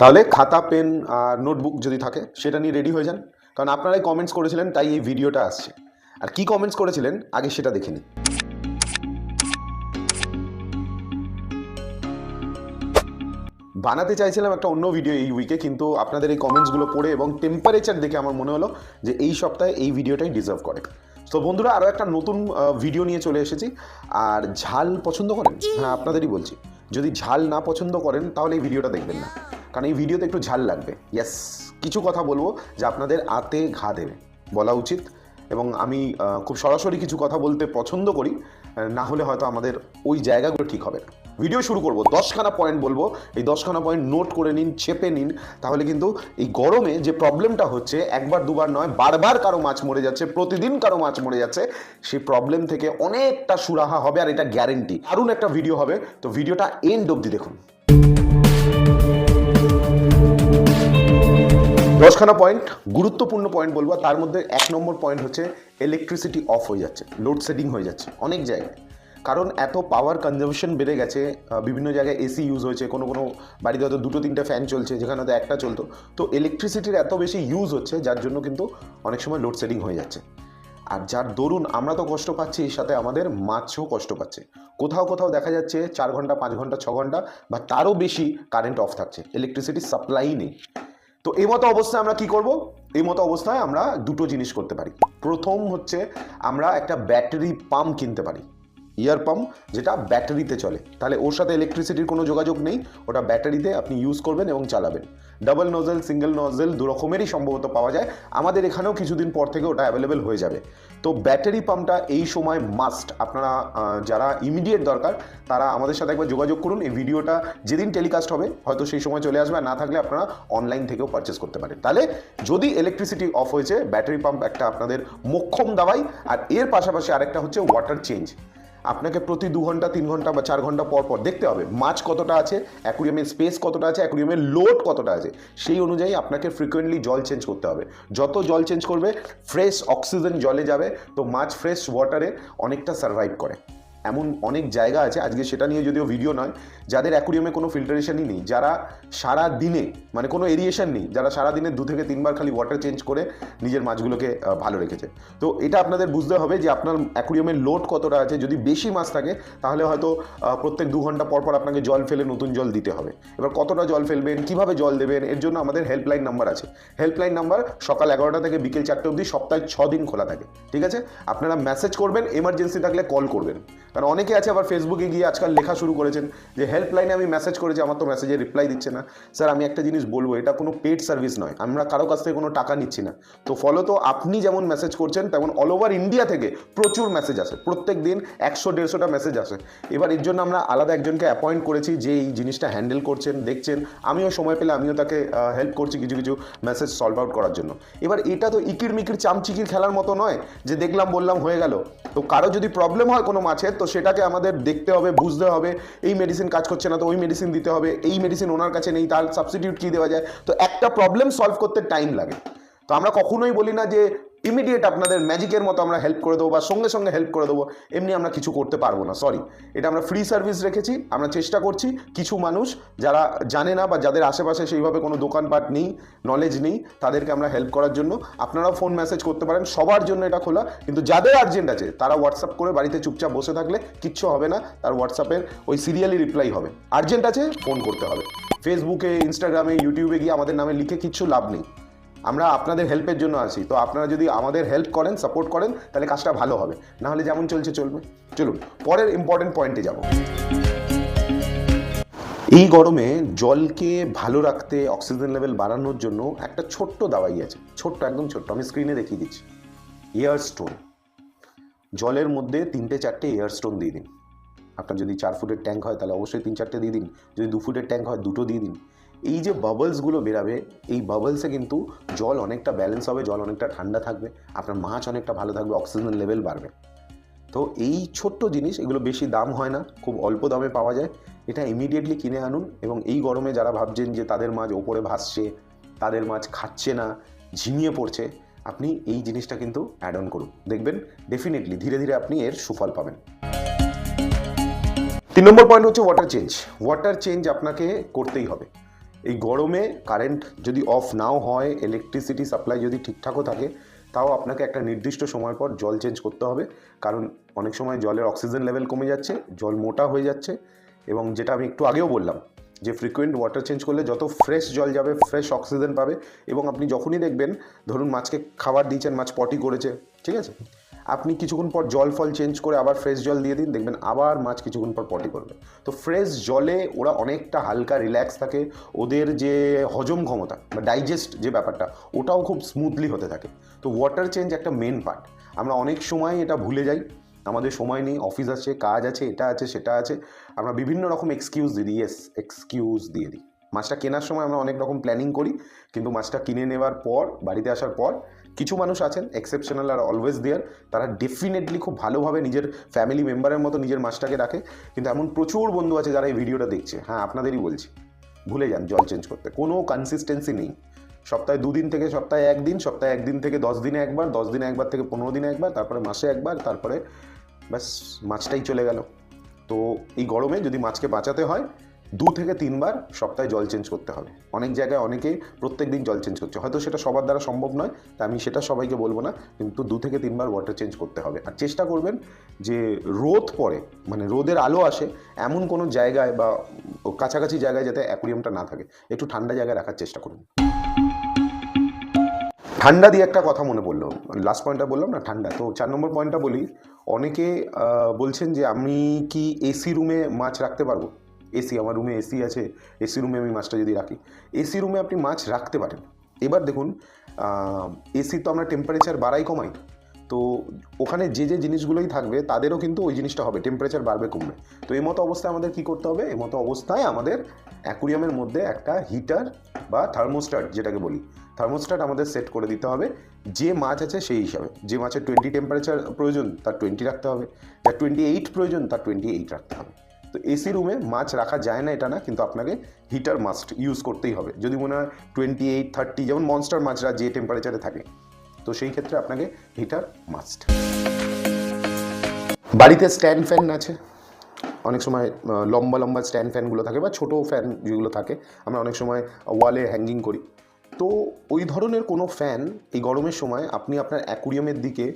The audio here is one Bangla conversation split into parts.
তাহলে খাতা, পেন আর নোটবুক যদি থাকে, সেটা নিয়ে রেডি হয়ে যান। কারণ আপনারাই কমেন্টস করেছিলেন, তাই এই ভিডিওটা আসছে। আর কি কমেন্টস করেছিলেন, আগে সেটা দেখে নিন। বানাতে চাইছিলাম একটা অন্য ভিডিও এই উইকে কিন্তু আপনাদের এই কমেন্টসগুলো পড়ে এবং টেম্পারেচার দেখে আমার মনে হলো যে এই সপ্তাহে এই ভিডিওটাই ডিজার্ভ করে। তো বন্ধুরা আরও একটা নতুন ভিডিও নিয়ে চলে এসেছি। আর ঝাল পছন্দ করেন? হ্যাঁ আপনাদেরই বলছি। যদি ঝাল না পছন্দ করেন, তাহলে এই ভিডিওটা দেখবেন না। কারণ এই ভিডিওতে একটু ঝাল লাগবে। ইয়েস কিছু কথা বলব যে আপনাদের আতে ঘা দেবে। বলা উচিত এবং আমি খুব সরাসরি কিছু কথা বলতে পছন্দ করি না হলে হয়তো আমাদের ওই জায়গাগুলো ঠিক হবে না। ভিডিও শুরু করব, দশখানা পয়েন্ট বলব। এই দশখানা পয়েন্ট নোট করে নিন, চেপে নিন, তাহলে কিন্তু এই গরমে যে প্রবলেমটা হচ্ছে, একবার, দুবার নয়, বারবার কারও মাছ মরে যাচ্ছে, প্রতিদিন কারও মাছ মরে যাচ্ছে, সেই প্রবলেম থেকে অনেকটা সুরাহা হবে আর এটা গ্যারেন্টি দারুণ একটা ভিডিও হবে, তো ভিডিওটা এন্ড অবধি দেখুন। দশখানা পয়েন্ট গুরুত্বপূর্ণ পয়েন্ট বলব তার মধ্যে এক নম্বর পয়েন্ট হচ্ছে ইলেকট্রিসিটি অফ হয়ে যাচ্ছে লোডশেডিং হয়ে যাচ্ছে অনেক জায়গায়। কারণ এত পাওয়ার কনজামশন বেড়ে গেছে বিভিন্ন জায়গায় এসি ইউজ হয়েছে, কোনো কোনো বাড়িতে হয়তো দুটো তিনটে ফ্যান চলছে, যেখানে হয়তো একটা চলতো। তো ইলেকট্রিসিটির এত বেশি ইউজ হচ্ছে, যার জন্য কিন্তু অনেক সময় লোডশেডিং হয়ে যাচ্ছে। আর যার দরুন আমরা তো কষ্ট পাচ্ছি, এর সাথে আমাদের মাছও কষ্ট পাচ্ছে। কোথাও কোথাও দেখা যাচ্ছে চার ঘণ্টা, পাঁচ ঘণ্টা, ছ ঘণ্টা, বা তারও বেশি কারেন্ট অফ থাকছে ইলেকট্রিসিটির সাপ্লাই নেই। তো এই মতো অবস্থায় আমরা কি করব? এই মতো অবস্থায় আমরা দুটো জিনিস করতে পারি। প্রথম হচ্ছে আমরা একটা ব্যাটারি পাম্প কিনতে পারি। ইয়ার পাম্প যেটা ব্যাটারিতে চলে। তাহলে ওর সাথে ইলেকট্রিসিটির কোনো যোগাযোগ নেই। ওটা ব্যাটারিতে আপনি ইউজ করবেন এবং চালাবেন। ডাবল নজেল সিঙ্গেল নজেল দু রকমেরই সম্ভবত পাওয়া যায়। আমাদের এখানেও কিছুদিন পর থেকে ওটা অ্যাভেলেবেল হয়ে যাবে। তো ব্যাটারি পাম্পটা এই সময় মাস্ট আপনারা যারা ইমিডিয়েট দরকার, তারা আমাদের সাথে একবার যোগাযোগ করুন। এই ভিডিওটা যেদিন টেলিকাস্ট হবে, হয়তো সেই সময় চলে আসবে। আর না থাকলে আপনারা অনলাইন থেকেও পারচেস করতে পারেন। তাহলে যদি ইলেকট্রিসিটি অফ হয়েছে ব্যাটারি পাম্প একটা আপনাদের মোক্ষম দাওয়াই। আর এর পাশাপাশি আরেকটা হচ্ছে ওয়াটার চেঞ্জ আপনাকে প্রতি দু ঘণ্টা, তিন ঘণ্টা বা চার ঘণ্টা পর পর দেখতে হবে মাছ কতটা আছে, অ্যাকুরিয়ামের স্পেস কতটা আছে, অ্যাকুরিয়ামের লোড কতটা আছে। সেই অনুযায়ী আপনাকে ফ্রিকোয়েন্টলি জল চেঞ্জ করতে হবে। যত জল চেঞ্জ করবে ফ্রেশ অক্সিজেন জলে যাবে, তো মাছ ফ্রেশ ওয়াটারে অনেকটা সার্ভাইভ করে। এমন অনেক জায়গা আছে, আজকে সেটা নিয়ে যদিও ভিডিও নয়, যাদের অ্যাকুরিয়ামে কোনো ফিল্টারেশনই নেই, যারা সারা দিনে মানে কোনো এরিয়েশন নেই, যারা সারা দিনে দু থেকে তিনবার খালি ওয়াটার চেঞ্জ করে নিজের মাছগুলোকে ভালো রেখেছে। তো এটা আপনাদের বুঝতে হবে যে আপনার অ্যাকুরিয়ামের লোড কতটা আছে, যদি বেশি মাছ থাকে, তাহলে হয়তো প্রত্যেক দু ঘণ্টা পর পর আপনাকে জল ফেলে নতুন জল দিতে হবে। এবার কতটা জল ফেলবেন, কীভাবে জল দেবেন, এর জন্য আমাদের হেল্পলাইন নাম্বার আছে। হেল্পলাইন নাম্বার সকাল এগারোটা থেকে বিকেল চারটে অবধি, সপ্তাহে ছ দিন খোলা থাকে, ঠিক আছে? আপনারা মেসেজ করবেন এমার্জেন্সি থাকলে কল করবেন। কারণ অনেকে আছে আবার ফেসবুকে গিয়ে আজকাল লেখা শুরু করেছেন যে হেল্পলাইনে আমি মেসেজ করেছি, আমার তো মেসেজে রিপ্লাই দিচ্ছে না। স্যার আমি একটা জিনিস বলব, এটা কোনো পেড সার্ভিস নয়। আমরা কারও কাছ থেকে কোনো টাকা নিচ্ছি না। তো ফলত আপনি যেমন মেসেজ করছেন, তেমন অল ওভার ইন্ডিয়া থেকে প্রচুর মেসেজ আসে। প্রত্যেক দিন একশো, দেড়শোটা মেসেজ আসে। এবার এর জন্য আমরা আলাদা একজনকে অ্যাপয়েন্ট করেছি, যে এই জিনিসটা হ্যান্ডেল করছেন, দেখছেন। আমিও সময় পেলে আমিও তাকে হেল্প করছি কিছু কিছু মেসেজ সলভ আউট করার জন্য। এবার এটা তো ইকির মিকির চামচিকির খেলার মতো নয় যে, দেখলাম, বললাম, হয়ে গেল। তো কারও যদি প্রবলেম হয় কোনো মাছের, তো সেটাকে আমাদের দেখতে হবে, বুঝতে হবে, এই মেডিসিন কাজ করছে না তো ওই মেডিসিন দিতে হবে, এই মেডিসিন ওনার কাছে নেই, তার সাবস্টিটিউট কী দেওয়া যায়? তো একটা প্রবলেম সলভ করতে টাইম লাগে। তো আমরা কখনোই বলি না যে ইমিডিয়েট আপনাদের ম্যাজিকের মতো আমরা হেল্প করে দেবো বা সঙ্গে সঙ্গে হেল্প করে দেবো, এমনি আমরা কিছু করতে পারব না সরি এটা আমরা ফ্রি সার্ভিস রেখেছি, আমরা চেষ্টা করছি, কিছু মানুষ যারা জানে না বা যাদের আশেপাশে সেইভাবে কোনো দোকানপাট নেই নলেজ নেই, তাদেরকে আমরা হেল্প করার জন্য আপনারাও ফোন মেসেজ করতে পারেন, সবার জন্য এটা খোলা, কিন্তু যাদের আর্জেন্ট আছে, তারা হোয়াটসঅ্যাপ করে বাড়িতে চুপচাপ বসে থাকলে কিচ্ছু হবে না, তার হোয়াটসঅ্যাপের ওই সিরিয়ালি রিপ্লাই হবে। আর্জেন্ট আছে ফোন করতে হবে। ফেসবুকে ইনস্টাগ্রামে ইউটিউবে গিয়ে আমাদের নামে লিখে কিচ্ছু লাভ নেই। আমরা আপনাদের হেল্পের জন্য আছি। তো আপনারা যদি আমাদের হেল্প করেন সাপোর্ট করেন, তাহলে কাজটা ভালো হবে। না হলে যেমন চলছে, চলবে। চলুন, পরের ইম্পর্টেন্ট পয়েন্টে যাব। এই গরমে জলকে ভালো রাখতে অক্সিজেন লেভেল বাড়ানোর জন্য একটা ছোট্ট দাওয়াই আছে। ছোট্ট, একদম ছোট্ট। আমি স্ক্রিনে দেখিয়ে দিচ্ছি। এয়ার স্টোন জলের মধ্যে তিনটে, চারটে এয়ার স্টোন দিয়ে দিন। আপনার যদি চার ফুটের ট্যাঙ্ক হয়, তাহলে অবশ্যই তিন, চারটে দিয়ে দিন। যদি দু ফুটের ট্যাঙ্ক হয়, দুটো দিয়ে দিন। এই যে বাবলসগুলো বেরাবে, এই বাবলসে কিন্তু জল অনেকটা ব্যালেন্স হবে, জল অনেকটা ঠান্ডা থাকবে, আপনার মাছ অনেকটা ভালো থাকবে অক্সিজেন লেভেল বাড়বে। তো এই ছোট্ট জিনিস, এগুলো বেশি দাম হয় না, খুব অল্প দামে পাওয়া যায়, এটা ইমিডিয়েটলি কিনে আনুন এবং এই গরমে যারা ভাবছেন যে তাদের মাছ ওপরে ভাসছে, তাদের মাছ খাচ্ছে না, ঝিমিয়ে পড়ছে, আপনি এই জিনিসটা কিন্তু অ্যাড অন করুন। দেখবেন ডেফিনেটলি ধীরে ধীরে আপনি এর সুফল পাবেন। তিন নম্বর পয়েন্ট হচ্ছে ওয়াটার চেঞ্জ ওয়াটার চেঞ্জ আপনাকে করতেই হবে। এই গরমে কারেন্ট যদি অফ নাও হয় ইলেকট্রিসিটি সাপ্লাই যদি ঠিকঠাকও থাকে, তাও আপনাকে একটা নির্দিষ্ট সময় পর জল চেঞ্জ করতে হবে। কারণ অনেক সময় জলের অক্সিজেন লেভেল কমে যাচ্ছে, জল মোটা হয়ে যাচ্ছে এবং যেটা আমি একটু আগেও বললাম যে ফ্রিকোয়েন্ট ওয়াটার চেঞ্জ করলে যত ফ্রেশ জল যাবে ফ্রেশ অক্সিজেন পাবে এবং আপনি যখনই দেখবেন, ধরুন মাছকে খাবার দিয়েছেন, মাছ পটি করেছে, ঠিক আছে? আপনি কিছুক্ষণ পর জল ফল চেঞ্জ করে আবার ফ্রেশ জল দিয়ে দিন, দেখবেন আবার মাছ কিছুক্ষণ পর পটি করবে। তো ফ্রেশ জলে ওরা অনেকটা হালকা রিল্যাক্স থাকে, ওদের যে হজম ক্ষমতা বা ডাইজেস্ট যে ব্যাপারটা, ওটাও খুব স্মুথলি হতে থাকে। তো ওয়াটার চেঞ্জ একটা মেন পার্ট আমরা অনেক সময় এটা ভুলে যাই, আমাদের সময় নেই অফিস আছে, কাজ আছে, এটা আছে, সেটা আছে, আমরা বিভিন্ন রকম এক্সকিউজ দিই ইয়েস এক্সকিউজ দিয়ে দিই। মাছটা কেনার সময় আমরা অনেক রকম প্ল্যানিং করি, কিন্তু মাছটা কিনে নেওয়ার পর, বাড়িতে আসার পর কিছু মানুষ আছেন এক্সেপশনাল আর অলওয়েজ দেয়ার তারা ডেফিনেটলি খুব ভালোভাবে নিজের ফ্যামিলি মেম্বারের মতো নিজের মাছটাকে রাখে। কিন্তু এমন প্রচুর বন্ধু আছে যারা এই ভিডিওটা দেখছে। হ্যাঁ আপনাদেরই বলছি, ভুলে যান জল চেঞ্জ করতে। কোনো কনসিস্টেন্সি নেই। সপ্তাহে দুদিন থেকে সপ্তাহে একদিন সপ্তাহে একদিন থেকে দশ দিনে একবার, দশ দিনে একবার থেকে পনেরো দিনে একবার, তারপরে মাসে একবার, তারপরে ব্যাস মাছটাই চলে গেল। তো এই গরমে যদি মাছকে বাঁচাতে হয় দু থেকে তিনবার সপ্তাহে জল চেঞ্জ করতে হবে। অনেক জায়গায় অনেকেই প্রত্যেক দিন জল চেঞ্জ করছে। হয়তো সেটা সবার দ্বারা সম্ভব নয়, তা আমি সেটা সবাইকে বলব না, কিন্তু দু থেকে তিনবার ওয়াটার চেঞ্জ করতে হবে। আর চেষ্টা করবেন যে রোদ পড়ে মানে রোদের আলো আসে, এমন কোনো জায়গায় বা কাছাকাছি জায়গায় যাতে অ্যাকুরিয়ামটা না থাকে। একটু ঠান্ডা জায়গায় রাখার চেষ্টা করুন। ঠান্ডা দিয়ে একটা কথা মনে পড়ল। লাস্ট পয়েন্টটা বললাম না, ঠান্ডা। তো চার নম্বর পয়েন্টটা বলি, অনেকে বলছেন যে আমি কি এসি রুমে মাছ রাখতে পারব? এসি, আমার রুমে এসি আছে, এসি রুমে আমি মাছটা যদি রাখি। এসি রুমে আপনি মাছ রাখতে পারেন। এবার দেখুন এসি তো আমরা টেম্পারেচার বাড়াই, কমাই। তো ওখানে যে যে জিনিসগুলোই থাকবে, তাদেরও কিন্তু ওই জিনিসটা হবে টেম্পারেচার বাড়বে, কমবে। তো এই মতো অবস্থায় আমাদের কি করতে হবে? এই মতো অবস্থায় আমাদের অ্যাকুরিয়ামের মধ্যে একটা হিটার বা থার্মোস্টাট যেটাকে বলি থার্মোস্টাট আমাদের সেট করে দিতে হবে। যে মাছ আছে, সেই হিসাবে। যে মাছের টোয়েন্টি টেম্পারেচার প্রয়োজন, তার টোয়েন্টি রাখতে হবে। যার টোয়েন্টি এইট প্রয়োজন, তার টোয়েন্টি এইট রাখতে হবে। তো এসি রুমে মাছ রাখা যায় না, এটা না, কিন্তু আপনাকে হিটার মাস্ট ইউজ করতেই হবে। যদি মনে হয় টোয়েন্টি এইট থার্টি যেমন মনস্টার মাছরা যে টেম্পারেচারে থাকে, তো সেই ক্ষেত্রে আপনাকে হিটার মাস্ট। বাড়িতে স্ট্যান্ড ফ্যান আছে। অনেক সময় লম্বা লম্বা স্ট্যান্ড ফ্যানগুলো থাকে বা ছোটো ফ্যান যেগুলো থাকে, আমরা অনেক সময় ওয়ালে হ্যাঙ্গিং করি। তো ওই ধরনের কোনো ফ্যান এই গরমের সময় আপনি আপনার অ্যাকুরিয়ামের দিকে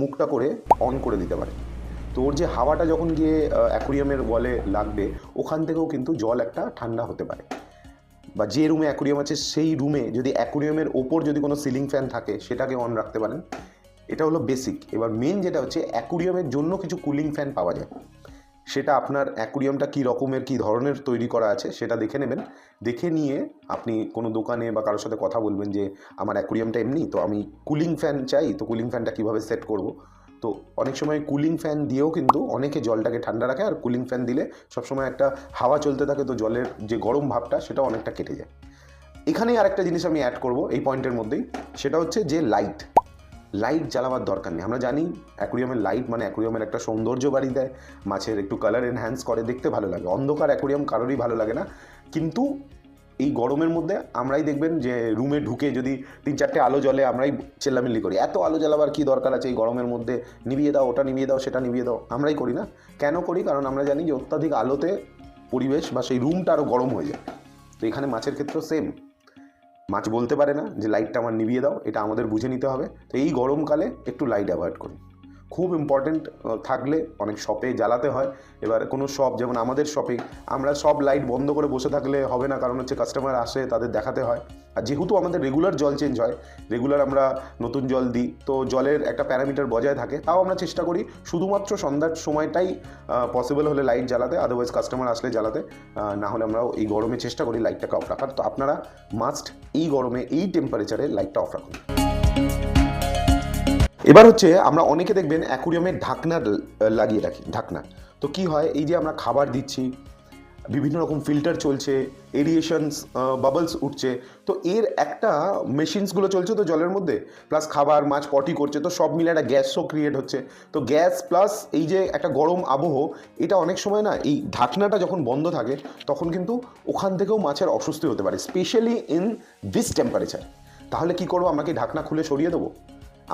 মুখটা করে অন করে দিতে পারেন। তো ওর যে হাওয়াটা যখন গিয়ে অ্যাকুরিয়ামের ওয়ালে লাগবে, ওখান থেকেও কিন্তু জল একটা ঠান্ডা হতে পারে। বা যে রুমে অ্যাকুরিয়াম আছে, সেই রুমে যদি অ্যাকুরিয়ামের ওপর যদি কোনো সিলিং ফ্যান থাকে, সেটাকে অন রাখতে পারেন। এটা হলো বেসিক এবার মেন যেটা হচ্ছে অ্যাকুরিয়ামের জন্য কিছু কুলিং ফ্যান পাওয়া যায়। সেটা আপনার অ্যাকুরিয়ামটা কী রকমের, কী ধরনের তৈরি করা আছে, সেটা দেখে নেবেন। দেখে নিয়ে আপনি কোনো দোকানে বা কারোর সাথে কথা বলবেন যে, আমার অ্যাকুরিয়ামটা এমনি, তো আমি কুলিং ফ্যান চাই, তো কুলিং ফ্যানটা কীভাবে সেট করব? তো অনেক সময় কুলিং ফ্যান দিয়েও কিন্তু অনেকে জলটাকে ঠান্ডা রাখে আর কুলিং ফ্যান দিলে সবসময় একটা হাওয়া চলতে থাকে তো জলের যে গরম ভাবটা সেটা অনেকটা কেটে যায়। এখানেই আরেকটা জিনিস আমি অ্যাড করব এই পয়েন্টের মধ্যেই, সেটা হচ্ছে যে লাইট লাইট জ্বালাবার দরকার নেই। আমরা জানি অ্যাকুরিয়ামের লাইট মানে অ্যাকুরিয়ামের একটা সৌন্দর্য বাড়ি দেয়, মাছের একটু কালার এনহ্যান্স করে, দেখতে ভালো লাগে। অন্ধকার অ্যাকুরিয়াম কারোরই ভালো লাগে না। কিন্তু এই গরমের মধ্যে আমরাই দেখবেন যে রুমে ঢুকে যদি তিন চারটে আলো জ্বলে আমরাই চেল্লামিল্লি করি। এত আলো জ্বালাবার কী দরকার আছে এই গরমের মধ্যে? নিভিয়ে দাও, ওটা নিভিয়ে দাও, সেটা নিভিয়ে দাও। আমরাই করি না। কেন করি? কারণ আমরা জানি যে অত্যাধিক আলোতে পরিবেশ বা সেই রুমটা আরও গরম হয়ে যায়। তো এখানে মাছের ক্ষেত্রেও সেম মাছ বলতে পারে না যে লাইটটা আমার নিভিয়ে দাও, এটা আমাদের বুঝে নিতে হবে। তো এই গরমকালে একটু লাইট অ্যাভয়েড করি খুব ইম্পর্টেন্ট থাকলে অনেক শপে জ্বালাতে হয়। এবার কোনো শপ যেমন আমাদের শপে আমরা সব লাইট বন্ধ করে বসে থাকলে হবে না, কারণ হচ্ছে কাস্টমার আসে, তাদের দেখাতে হয়। আর যেহেতু আমাদের রেগুলার জল চেঞ্জ হয় রেগুলার আমরা নতুন জল দিই, তো জলের একটা প্যারামিটার বজায় থাকে, তাও আমরা চেষ্টা করি শুধুমাত্র সন্ধ্যার সময়টাই পসিবল হলে লাইট জ্বালাতে আদারওয়াইজ কাস্টমার আসলে জ্বালাতে না হলে আমরা এই গরমে চেষ্টা করি লাইটটাকে অফ রাখার। তো আপনারা মাস্ট এই গরমে, এই টেম্পারেচারে লাইটটা অফ রাখুন। এবার হচ্ছে আমরা অনেকে দেখবেন অ্যাকুরিয়ামের ঢাকনা লাগিয়ে রাখি, ঢাকনা। তো কি হয়? এই যে আমরা খাবার দিচ্ছি, বিভিন্ন রকম ফিল্টার চলছে এরিয়েশনস বাবলস উঠছে, তো এর একটা মেশিনসগুলো চলছে তো জলের মধ্যে। প্লাস খাবার, মাছ পটি করছে, তো সব মিলে একটা গ্যাসও ক্রিয়েট হচ্ছে। তো গ্যাস প্লাস এই যে একটা গরম আবহ, এটা অনেক সময় না, এই ঢাকনাটা যখন বন্ধ থাকে, তখন কিন্তু ওখান থেকেও মাছের অস্বস্তি হতে পারে স্পেশালি ইন দিস টেম্পারেচার তাহলে কি করব? আমরা কি ঢাকনা খুলে সরিয়ে দেবো?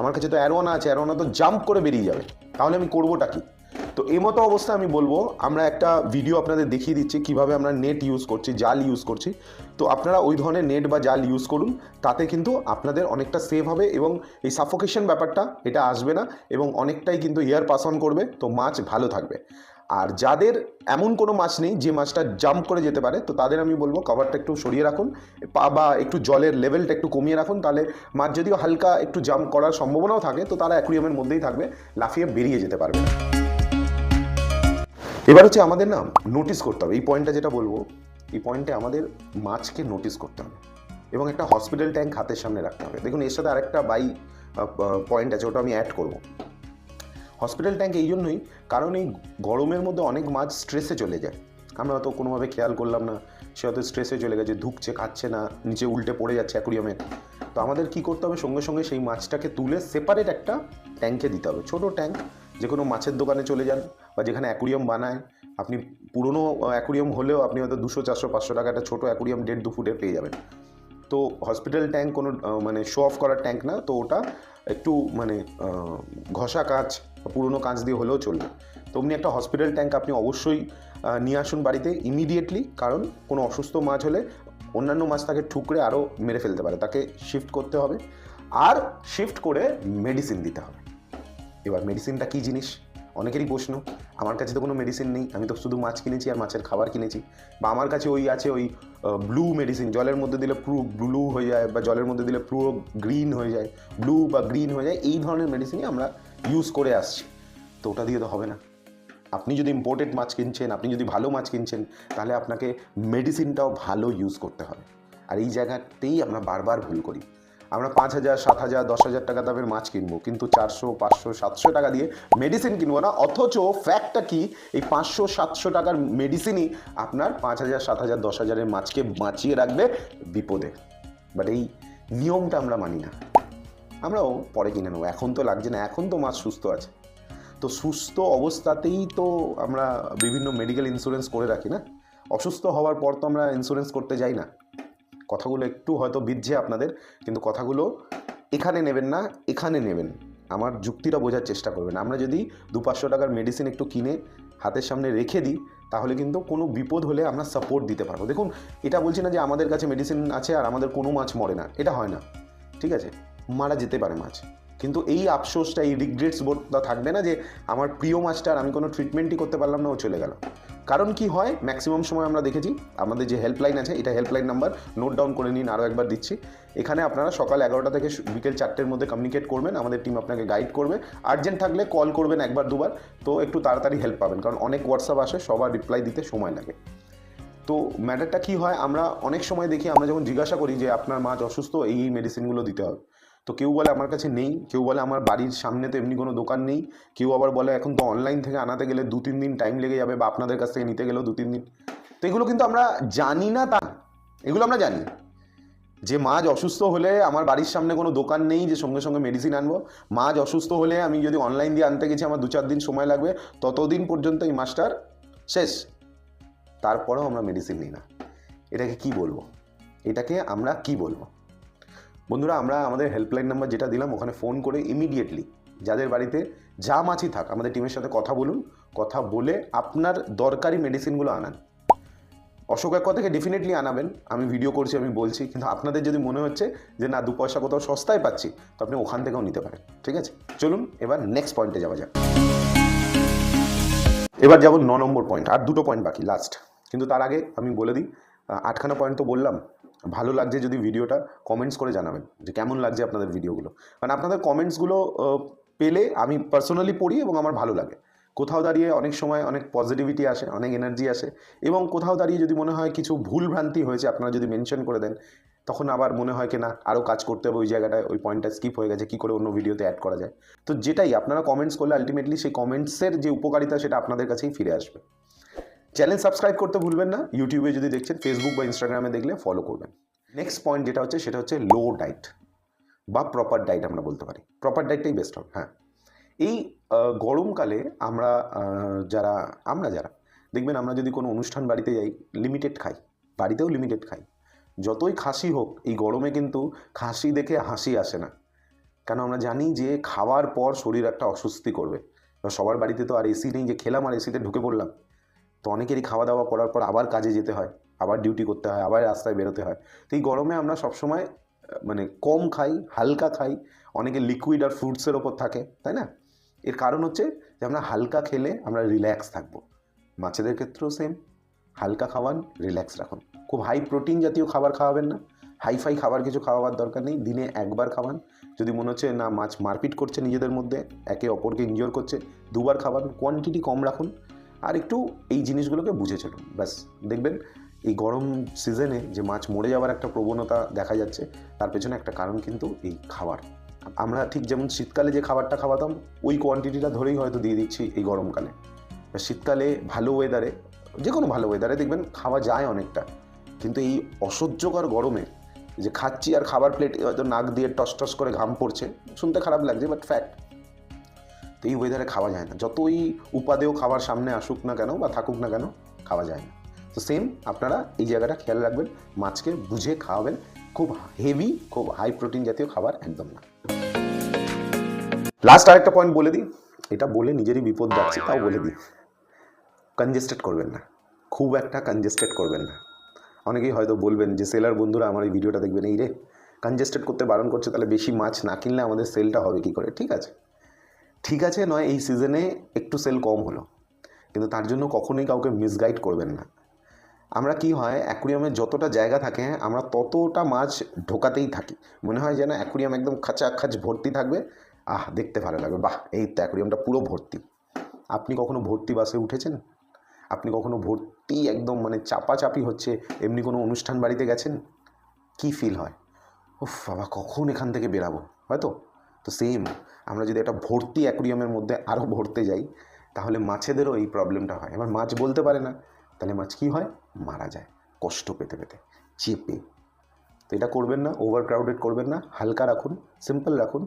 আমার কাছে তো অ্যারোনা আছে অ্যারোনা তো জাম্প করে বেরিয়ে যাবে। তাহলে আমি করবোটা কি? তো এই মতো অবস্থা আমি বলব। আমরা একটা ভিডিও আপনাদের দেখিয়ে দিচ্ছি কীভাবে আমরা নেট ইউজ করছি, জাল ইউজ করছি। তো আপনারা ওই ধরনের নেট বা জাল ইউজ করুন, তাতে কিন্তু আপনাদের অনেকটা সেভ হবে এবং এই সাফোকেশন ব্যাপারটা, এটা আসবে না এবং অনেকটাই কিন্তু এয়ার পাস অন করবে। তো মাছ ভালো থাকবে। আর যাদের এমন কোনো মাছ নেই, যে মাছটা জাম্প করে যেতে পারে, তো তাদের আমি বলব কভারটা একটু সরিয়ে রাখুন বা একটু জলের লেভেলটা একটু কমিয়ে রাখুন, তাহলে মাছ যদিও হালকা একটু জাম্প করার সম্ভাবনাও থাকে, তো তারা অ্যাকুরিয়ামের মধ্যেই থাকবে, লাফিয়ে বেরিয়ে যেতে পারবে। এবার হচ্ছে আমাদের না নোটিস করতে হবে, এই পয়েন্টটা যেটা বলব, এই পয়েন্টে আমাদের মাছকে নোটিস করতে হবে এবং একটা হসপিটাল ট্যাঙ্ক হাতের সামনে রাখতে হবে। দেখুন, এর সাথে আরেকটা বাই পয়েন্ট আছে, ওটা আমি অ্যাড করব। হসপিটাল ট্যাঙ্ক এই জন্যই, কারণ এই গরমের মধ্যে অনেক মাছ স্ট্রেসে চলে যায়। আমরা হয়তো কোনোভাবে খেয়াল করলাম না, সে হয়তো স্ট্রেসে চলে গেছে, ধুকছে, খাচ্ছে না, নিচে উল্টে পড়ে যাচ্ছে অ্যাকুরিয়ামে তো আমাদের কি করতে হবে? সঙ্গে সঙ্গে সেই মাছটাকে তুলে সেপারেট একটা ট্যাঙ্কে দিতে হবে। ছোট ট্যাঙ্ক যে কোনো মাছের দোকানে চলে যান বা যেখানে অ্যাকুরিয়াম বানায়। আপনি পুরনো অ্যাকুরিয়াম হলেও আপনি হয়তো দুশো, চারশো, পাঁচশো টাকা একটা ছোটো অ্যাকুরিয়াম দেড় দু ফুটের পেয়ে যাবেন। তো হসপিটাল ট্যাঙ্ক কোনো মানে শো অফ করার ট্যাঙ্ক না, তো ওটা একটু মানে ঘষা বা পুরনো কাঁচ দিয়ে হলেও চলবে। তো অমনি একটা হসপিটাল ট্যাঙ্ক আপনি অবশ্যই নিয়ে আসুন বাড়িতে ইমিডিয়েটলি কারণ কোনো অসুস্থ মাছ হলে অন্যান্য মাছ তাকে ঠুকরে আরও মেরে ফেলতে পারে। তাকে শিফট করতে হবে আর শিফট করে মেডিসিন দিতে হবে। এবার মেডিসিনটা কী জিনিস? অনেকেরই প্রশ্ন, আমার কাছে তো কোনো মেডিসিন নেই, আমি তো শুধু মাছ কিনেছি আর মাছের খাবার কিনেছি। বা, আমার কাছে ওই আছে ওই ব্লু মেডিসিন জলের মধ্যে দিলে পুরো ব্লু হয়ে যায় বা জলের মধ্যে দিলে পুরো গ্রিন হয়ে যায় ব্লু বা গ্রিন হয়ে যায়। এই ধরনের মেডিসিনই আমরা ইউজ করে আসছি, তো ওটা দিয়ে তো হবে না। আপনি যদি ইম্পোর্টেড মাছ কিনছেন, আপনি যদি ভালো মাছ কিনছেন, তাহলে আপনাকে মেডিসিনটাও ভালো ইউজ করতে হবে। আর এই জায়গাতেই আমরা বারবার ভুল করি। আমরা পাঁচ হাজার, সাত হাজার, দশ হাজার টাকা দামের মাছ কিনবো, কিন্তু চারশো, পাঁচশো, সাতশো টাকা দিয়ে মেডিসিন কিনবো না, অথচ ফ্যাক্টটা কি? এই পাঁচশো, সাতশো টাকার মেডিসিনই আপনার পাঁচ হাজার, সাত হাজার, দশ হাজারের মাছকে বাঁচিয়ে রাখবে বিপদে। বাট এই নিয়মটা আমরা মানি না। আমরাও পরে কিনে নেব। এখন তো লাগছে না, এখন তো মাছ সুস্থ আছে। তো সুস্থ অবস্থাতেই তো আমরা বিভিন্ন মেডিকেল ইন্স্যুরেন্স করে রাখি না? অসুস্থ হওয়ার পর তো আমরা ইন্স্যুরেন্স করতে যাই না। কথাগুলো একটু হয়তো বিধছে আপনাদের, কিন্তু কথাগুলো এখানে নেবেন না, এখানে নেবেন। আমার যুক্তিটা বোঝার চেষ্টা করবেন। আমরা যদি দু পাঁচশো টাকার মেডিসিন একটু কিনে হাতের সামনে রেখে দিই, তাহলে কিন্তু কোনো বিপদ হলে আমরা সাপোর্ট দিতে পারব। দেখুন, এটা বলছি না যে আমাদের কাছে মেডিসিন আছে আর আমাদের কোনো মাছ মরে না। এটা হয় না। ঠিক আছে? মারা যেতে পারে মাছ। কিন্তু এই আফসোসটা, এই রিগ্রেটস বোধটা থাকবে না যে আমার প্রিয় মাছটার আমি কোনো ট্রিটমেন্টই করতে পারলাম না, ও চলে গেল। কারণ কি হয় ম্যাক্সিমাম সময় আমরা দেখেছি, আমাদের যে হেল্পলাইন আছে, এটা হেল্পলাইন নাম্বার নোট ডাউন করে নিন, আরও একবার দিচ্ছি। এখানে আপনারা সকাল এগারোটা থেকে বিকেল চারটের মধ্যে কমিউনিকেট করবেন, আমাদের টিম আপনাকে গাইড করবে। আর্জেন্ট থাকলে কল করবেন একবার, দুবার, তো একটু তাড়াতাড়ি হেল্প পাবেন, কারণ অনেক হোয়াটসঅ্যাপ আসে, সবার রিপ্লাই দিতে সময় লাগে। তো ম্যাটারটা কি হয়, আমরা অনেক সময় দেখি, আমরা যখন জিজ্ঞাসা করি যে, আপনার মাছ অসুস্থ, এই এই মেডিসিনগুলো দিতে হবে। তো কেউ বলে আমার কাছে নেই, কেউ বলে আমার বাড়ির সামনে তো এমনি কোনো দোকান নেই, কেউ আবার বলে এখন তো অনলাইন থেকে আনাতে গেলে দু তিন দিন টাইম লেগে যাবে বা আপনাদের কাছ থেকে নিতে গেলেও দু তিন দিন। তো এগুলো কিন্তু আমরা জানি না তা এগুলো আমরা জানি। যে মাছ অসুস্থ হলে আমার বাড়ির সামনে কোনো দোকান নেই যে সঙ্গে সঙ্গে মেডিসিন আনব মাছ অসুস্থ হলে আমি যদি অনলাইন দিয়ে আনতে গেছি আমার দু চার দিন সময় লাগবে, ততদিন পর্যন্ত এই মাছটার শেষ। তারপরেও আমরা মেডিসিন নিই না। এটাকে কি বলব? এটাকে আমরা কি বলব? বন্ধুরা, আমরা আমাদের হেল্পলাইন নাম্বার যেটা দিলাম, ওখানে ফোন করে ইমিডিয়েটলি যাদের বাড়িতে যা মাছই থাক, আমাদের টিমের সাথে কথা বলুন, কথা বলে আপনার দরকারি মেডিসিনগুলো আনান। অশোক এক থেকে ডেফিনেটলি আনাবেন, আমি ভিডিও করছি, আমি বলছি, কিন্তু আপনাদের যদি মনে হচ্ছে যে না দু পয়সা কোথাও সস্তায় পাচ্ছি, তো আপনি ওখান থেকেও নিতে পারেন, ঠিক আছে? চলুন, এবার নেক্সট পয়েন্টে যাওয়া যাক। এবার যাব ন নম্বর পয়েন্ট আর দুটো পয়েন্ট বাকি লাস্ট কিন্তু তার আগে আমি বলে দিই আটখানা পয়েন্ট তো বললাম ভালো লাগছে যদি ভিডিওটা কমেন্টস করে জানাবেন যে কেমন লাগছে আপনাদের ভিডিওগুলো। কারণ আপনাদের কমেন্টসগুলো পেলে আমি পার্সোনালি পড়ি এবং আমার ভালো লাগে। কোথাও দাঁড়িয়ে অনেক সময় অনেক পজিটিভিটি আসে, অনেক এনার্জি আসে এবং কোথাও দাঁড়িয়ে যদি মনে হয় কিছু ভুল ভ্রান্তি হয়েছে আপনারা যদি মেনশন করে দেন, তখন আবার মনে হয় কি না আরও কাজ করতে হবে ওই জায়গাটায়, ওই পয়েন্টটা স্কিপ হয়ে গেছে, কী করে অন্য ভিডিওতে অ্যাড করা যায়। তো যেটাই, আপনারা কমেন্টস করলে আলটিমেটলি সেই কমেন্টসের যে উপকারিতা, সেটা আপনাদের কাছেই ফিরে আসবে। চ্যানেল সাবস্ক্রাইব করতে ভুলবেন না। ইউটিউবে যদি দেখছেন ফেসবুক বা ইনস্টাগ্রামে দেখলে ফলো করবেন। নেক্সট পয়েন্ট যেটা হচ্ছে, সেটা হচ্ছে লো ডায়েট বা প্রপার ডায়েট আমরা বলতে পারি। প্রপার ডায়েটটাই বেস্ট হবে হ্যাঁ। এই গরমকালে আমরা যারা আমরা যারা, দেখবেন আমরা যদি কোনো অনুষ্ঠান বাড়িতে যাই লিমিটেড খাই। বাড়িতেও লিমিটেড খাই। যতই খাসি হোক, এই গরমে কিন্তু খাসি দেখে হাসি আসে না। কেন আমরা জানি যে খাওয়ার পর শরীর একটা অস্বস্তি করবে। সবার বাড়িতে তো আর এসি নেই, যে খেলাম আর এসিতে ঢুকে পড়লাম। তো অনেকেরই খাওয়া দাওয়া করার পর আবার কাজে যেতে হয়, আবার ডিউটি করতে হয়, আবার রাস্তায় বেরোতে হয়। তো এই গরমে আমরা সবসময় মানে কম খাই, হালকা খাই, অনেকে লিকুইড আর ফ্রুটসের ওপর থাকে, তাই না? এর কারণ হচ্ছে যে আমরা হালকা খেলে আমরা রিল্যাক্স থাকব। মাছেদের ক্ষেত্রেও সেম হালকা খাওয়ান রিল্যাক্স রাখুন। খুব হাই প্রোটিন জাতীয় খাবার খাওয়াবেন না। হাইফাই খাবার কিছু খাওয়াবার দরকার নেই, দিনে একবার খাওয়ান। যদি মনে হচ্ছে না, মাছ মারপিট করছে নিজেদের মধ্যে, একে অপরকে ইনজিওর করছে, দুবার খাবার কোয়ান্টিটি কম রাখুন। আর একটু এই জিনিসগুলোকে বুঝে চলুন। ব্যাস, দেখবেন এই গরম সিজনে যে মাছ মরে যাওয়ার একটা প্রবণতা দেখা যাচ্ছে, তার পেছনে একটা কারণ কিন্তু এই খাবার। আমরা ঠিক যেমন শীতকালে যে খাবারটা খাওয়াতাম, ওই কোয়ান্টিটিটা ধরেই হয়তো দিয়ে দিচ্ছি এই গরমকালে। শীতকালে ভালো ওয়েদারে যে কোনো ভালো ওয়েদারে দেখবেন খাওয়া যায় অনেকটা। কিন্তু এই অসহ্যকর গরমে যে খাচ্ছি আর খাবার প্লেটে হয়তো নাক দিয়ে টস টস করে ঘাম পড়ছে, শুনতে খারাপ লাগছে বাট ফ্যাক্ট এই ওয়েদারে খাওয়া যায় না। যতই উপাদেয় খাবার সামনে আসুক না কেন বা থাকুক না কেন, খাওয়া যায় না। তো সেম আপনারা এই জায়গাটা খেয়াল রাখবেন, মাছকে বুঝে খাওয়াবেন। খুব হেভি খুব হাই প্রোটিন জাতীয় খাবার একদম না। লাস্ট আরেকটা পয়েন্ট বলে দিই। এটা বলে নিজেরই বিপদ যাচ্ছে, তাও বলে দিই। কনজেস্টেড করবেন না। খুব একটা কনজেস্টেড করবেন না। অনেকেই হয়তো বলবেন যে সেলার বন্ধুরা, আমার এই ভিডিওটা দেখবেন। এই রে কনজেস্টেড করতে বারণ করছে, তাহলে বেশি মাছ না কিনলে আমাদের সেলটা হবে কি করে? ঠিক আছে। ঠিক আছে, নয় এই সিজনে একটু সেল কম হলো। কিন্তু তার জন্য কখনোই কাউকে মিসগাইড করবেন না। আমরা কি হয় অ্যাকুরিয়ামে যতটা জায়গা থাকে, আমরা ততটা মাছ ঢোকাতেই থাকি। মনে হয় যেন অ্যাকুরিয়াম একদম খাঁচা খাচ ভর্তি থাকবে। আহ, দেখতে ভালো লাগবে। বাহ, এই তো অ্যাকুরিয়ামটা পুরো ভর্তি। আপনি কখনো ভর্তি বাসে উঠেছেন? আপনি কখনো ভর্তি একদম মানে চাপাচাপি হচ্ছে, এমনি কোনো অনুষ্ঠান বাড়িতে গেছেন? কি ফিল হয়? উফ, বাবা, কখন এখান থেকে বেরাবো? হয়তো? তো সেম আমরা যদি একটা ভর্তি অ্যাকুরিয়ামের মধ্যে আরও ভরতে যাই, তাহলে মাছেদেরও এই প্রবলেমটা হয়। এবার মাছ বলতে পারে না, তাহলে মাছ কী হয়? মারা যায়, কষ্ট পেতে পেতে, চেপে। তো এটা করবেন না ওভার ক্রাউডেড করবেন না, হালকা রাখুন সিম্পল রাখুন,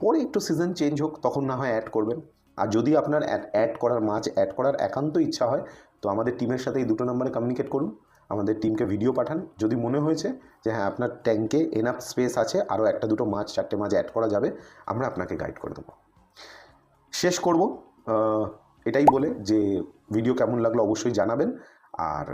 পরে একটু সিজন চেঞ্জ হোক, তখন না হয় অ্যাড করবেন। আর যদি আপনার অ্যাড করার মাছ অ্যাড করার একান্ত ইচ্ছা হয়, তো আমাদের টিমের সাথে এই দুটো নম্বরে কমিউনিকেট করুন। আমাদের টিমকে ভিডিও পাঠান। যদি মনে হয়েছে যে হ্যাঁ আপনার ট্যাঙ্কে এনাফ স্পেস আছে আরও একটা দুটো মাছ, চারটে মাছ অ্যাড করা যাবে, আমরা আপনাকে গাইড করে দেবো। শেষ করব। এটাই বলে যে ভিডিও কেমন লাগল অবশ্যই জানাবেন। আর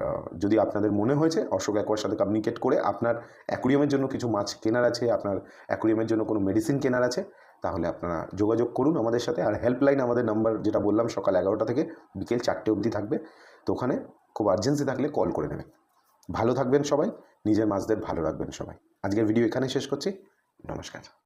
যদি আপনাদের মনে হয়েছে, অশোক অ্যাকোয়ার সাথে কমিউনিকেট করে আপনার অ্যাকুরিয়ামের জন্য কিছু মাছ কেনার আছে, আপনার অ্যাকুরিয়ামের জন্য কোনো মেডিসিন কেনার আছে, তাহলে আপনারা যোগাযোগ করুন আমাদের সাথে। আর হেল্পলাইন আমাদের নাম্বার যেটা বললাম সকাল এগারোটা থেকে বিকেল চারটে অবধি থাকবে। তো ওখানে খুব আর্জেন্সি থাকলে কল করে নেবেন। ভালো থাকবেন সবাই নিজের মাছদের ভালো রাখবেন সবাই। আজকের ভিডিও এখানে শেষ করছি। নমস্কার।